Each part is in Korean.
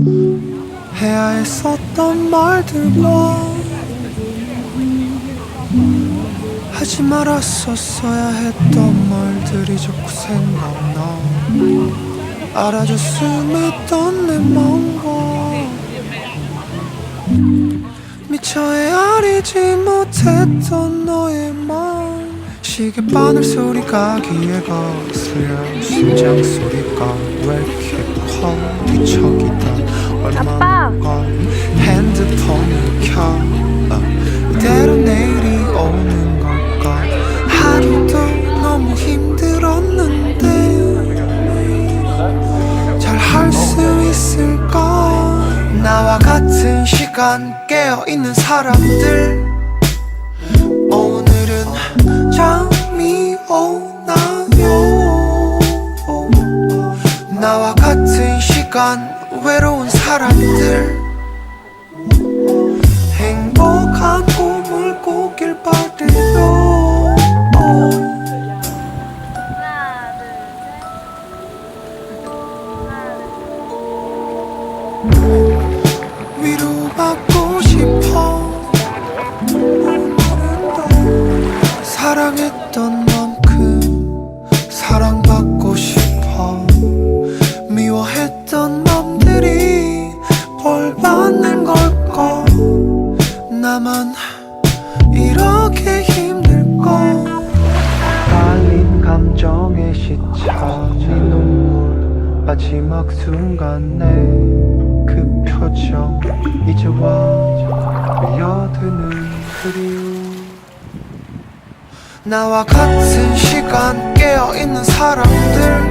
해야 했었던 말들과 하지 말았었어야 했던 말들이 자꾸 생각나. 알아줬으면 했던 내 마음과 미처 헤아리지 못했던 너의 마음. 시계 바늘 소리가 귀에 거슬려 심장 소리가 왜 이렇게 커? 뒤척이다 아빠. 핸드폰을 켜 어, 이대로 내일이 오는 걸까 하루도 너무 힘들었는데 잘 할 수 있을까 나와 같은 시간 깨어 있는 사람들. 오늘은 잠이 오나요? 나와 같은 시간 외로운 사람들. 행복한 꿈을 꾸길 바래요. 위로받고 싶어. 사랑했던 마지막 순간에 그 표정 이제 와 밀려드는 그리움 나와 같은 시간 깨어있는 사람들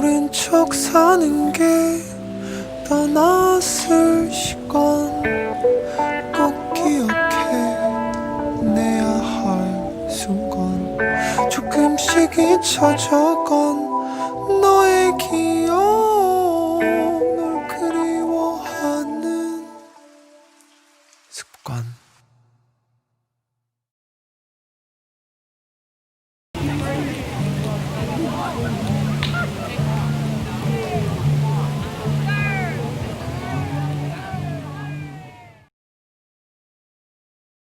모른 척 사는 게 떠났을 시간 꼭 기억해 내야 할 순간. 조금씩 잊혀져간 너의 기억 널 그리워하는 습관.